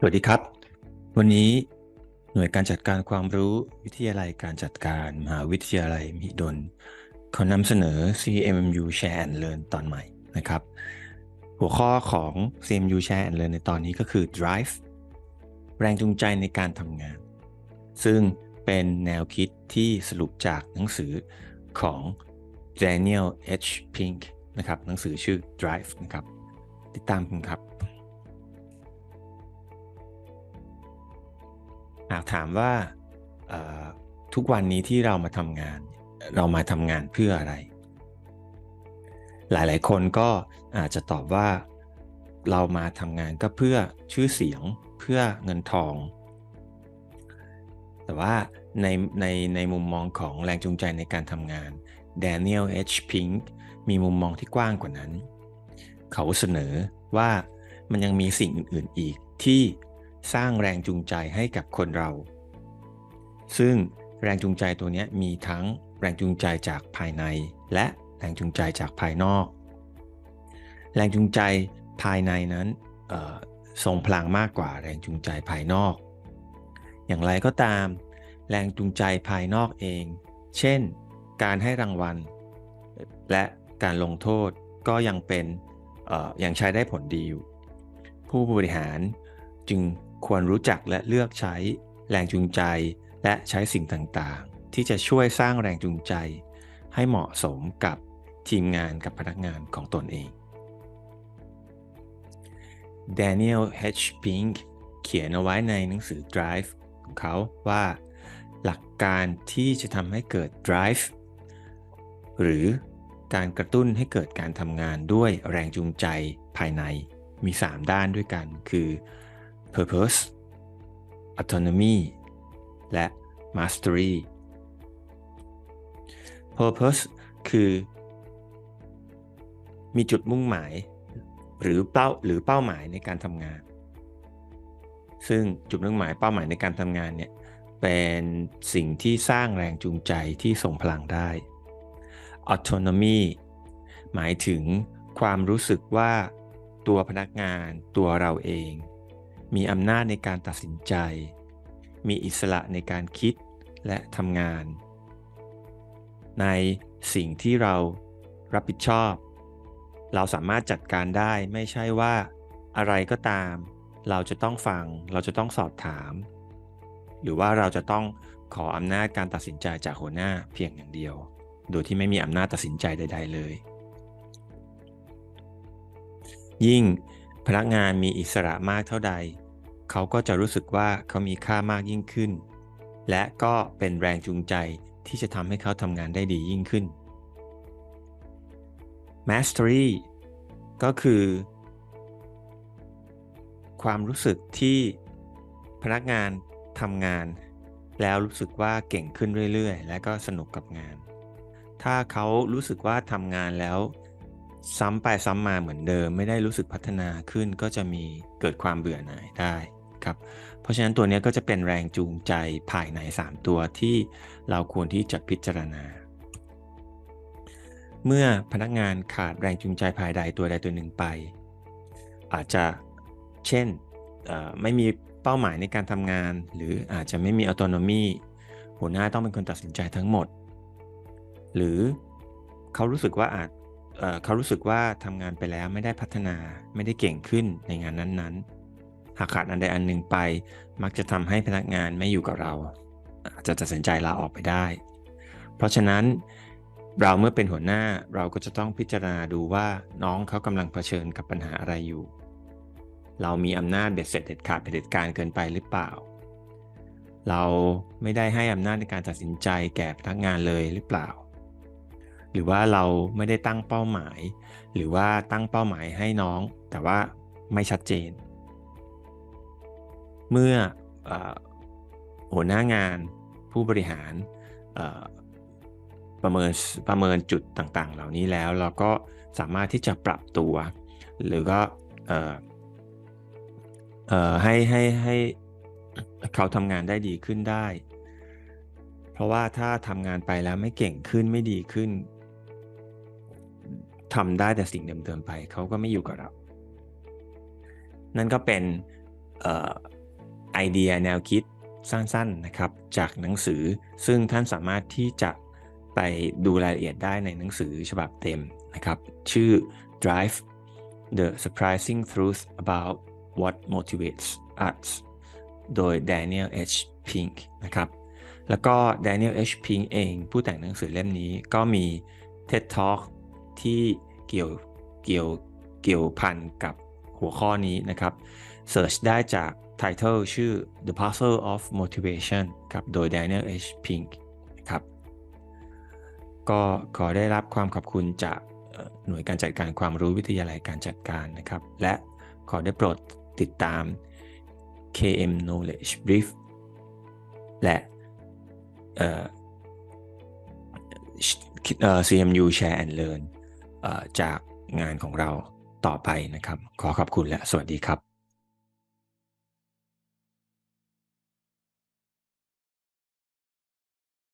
สวัสดีครับ วันนี้หน่วยการจัดการความรู้วิทยาลัยการจัดการมหาวิทยาลัยมหิดลขอนำเสนอ CMU Share and Learn ตอนใหม่นะครับ หัวข้อของ CMU Share and Learn ในตอนนี้ก็คือ Drive แรงจูงใจในการทำงาน ซึ่งเป็นแนวคิดที่สรุปจากหนังสือของ Daniel H. Pink นะครับ หนังสือชื่อ Drive นะครับ ติดตามกันครับ หากถามว่าทุกวันนี้ที่เรามาทำงาน เรามาทำงานเพื่ออะไร หลายๆ คนก็อาจจะตอบว่าเรามาทำงานก็เพื่อชื่อเสียงเพื่อเงินทอง แต่ว่าในในในมุมมองของแรงจูงใจในการทำงาน Daniel H. Pink มีมุมมองที่กว้างกว่านั้น เขาเสนอว่ามันยังมีสิ่งอื่นๆอีกที่ สร้างแรงจูงใจให้กับคนเรา ซึ่งแรงจูงใจตัวนี้มีทั้งแรงจูงใจจากภายใน และแรงจูงใจจากภายนอก แรงจูงใจภายในนั้นทรงพลังมากกว่าแรงจูงใจภายนอก อย่างไรก็ตาม แรงจูงใจภายนอกเอง เช่น การให้รางวัล และการลงโทษก็ยังเป็นยังใช้ได้ผลดีอยู่ ผู้บริหารจึง ควรรู้จักและเลือกใช้แรงจูงใจ และใช้สิ่งต่างๆ ที่จะช่วยสร้างแรงจูงใจ ให้เหมาะสมกับทีมงานกับพนักงานของตนเอง Daniel H. Pink เขียนเอาไว้ในหนังสือ Drive ของเขาว่า หลักการที่จะทำให้เกิด Drive หรือการกระตุ้นให้เกิดการทำงานด้วยแรงจูงใจภายในมี 3 ด้านด้วยกัน คือ purpose autonomy และ mastery purpose คือ มีจุดมุ่งหมาย หรือเป้าหรือเป้าหมายในการทำงาน ซึ่งจุดมุ่งหมายเป้าหมายในการทำงานเนี่ยเป็นสิ่งที่สร้างแรงจูงใจที่ส่งพลังได้ autonomy หมายถึงความรู้สึกว่าตัวพนักงานตัวเราเอง มีอำนาจในการตัดสินใจ มีอิสระในการคิดและทำงาน ในสิ่งที่เรารับผิดชอบ เราสามารถจัดการได้ไม่ใช่ว่าอะไรก็ตาม เราจะต้องฟัง เราจะต้องสอบถาม หรือว่าเราจะต้องขออำนาจการตัดสินใจจากหัวหน้าเพียงอย่างเดียว โดยที่ไม่มีอำนาจตัดสินใจใด ๆ เลย ยิ่ง พนักงานมีอิสระมากเท่าใด เขาก็จะรู้สึกว่าเขามีค่ามากยิ่งขึ้น และก็เป็นแรงจูงใจที่จะทำให้เขาทำงานได้ดียิ่งขึ้น Mastery ก็คือ ความรู้สึกที่พนักงานทำงาน แล้วรู้สึกว่าเก่งขึ้นเรื่อยๆ และก็สนุกกับงาน ถ้าเขารู้สึกว่าทำงานแล้ว ซ้ำไปซ้ำมาเหมือนเดิม ไม่ได้รู้สึกพัฒนาขึ้นก็จะมีเกิดความเบื่อหน่ายได้ครับเพราะฉะนั้นตัวนี้ก็จะเป็นแรงจูงใจภายใน 3 ตัวที่เราควรที่จะพิจารณา เมื่อพนักงานขาดแรงจูงใจภายใดตัวใดตัวหนึ่งไป อาจจะเช่นไม่มีเป้าหมายในการทำงาน หรืออาจจะไม่มีออโตโนมีหัวหน้าต้องเป็นคนตัดสินใจทั้งหมด หรือเขารู้สึกว่าอาจ เขารู้สึกว่าทำงานไปแล้วไม่ได้พัฒนาไม่ได้เก่งขึ้นในงานนั้นๆ หากขาดอันใดอันหนึ่งไป มักจะทำให้พนักงานไม่อยู่กับเรา อาจจะตัดสินใจลาออกไปได้ เพราะฉะนั้นเราเมื่อเป็นหัวหน้าเราก็จะต้องพิจารณาดูว่าน้องเขากำลังเผชิญกับปัญหาอะไรอยู่ เรามีอำนาจเบ็ดเสร็จเด็ดขาดเด็ดการเกินไปหรือเปล่า เราไม่ได้ให้อำนาจในการตัดสินใจแก่พนักงานเลยหรือเปล่า หรือว่าเราไม่ได้ตั้งเป้าหมาย หรือว่าตั้งเป้าหมายให้น้อง แต่ว่าไม่ชัดเจน เมื่ออหัวหน้างานผู้บริหารประเมินประเมินจุดต่างๆ เหล่านี้แล้วเราก็สามารถที่จะปรับตัว หรือก็ให้ให้ให้เขาทำงานได้ดีขึ้นได้ เพราะว่าถ้าทำงานไปแล้วไม่เก่งขึ้นไม่ดีขึ้น ทำได้แต่สิ่งเดิมๆไป เขาก็ไม่อยู่กับเรา นั่นก็เป็นออไอเดียแนวคิดสั้นๆนะครับ จากหนังสือซึ่งท่านสามารถที่จะไปดูรายละเอียดได้ในหนังสือฉบับเต็มนะครับ ชื่อ Drive The Surprising Truth About What Motivates Us โดย Daniel H. Pink นะครับ แล้วก็ Daniel H. Pink เองผู้แต่งหนังสือเล่มนี้ก็มี TED Talk ที่เกี่ยวเกี่ยวเกี่ยวพันกับหัวข้อนี้นะครับ Search ได้จาก Title ชื่อ The Puzzle of Motivation ครับโดย Daniel H. Pink นะครับก็ขอได้รับความขอบคุณจากหน่วยการจัดการความรู้วิทยาลัยการจัดการนะครับ และขอได้โปรดติดตาม KM Knowledge Brief และเอ่อ CMU Share and Learn จากงานของเราต่อไปนะครับ ขอขอบคุณและสวัสดีครับ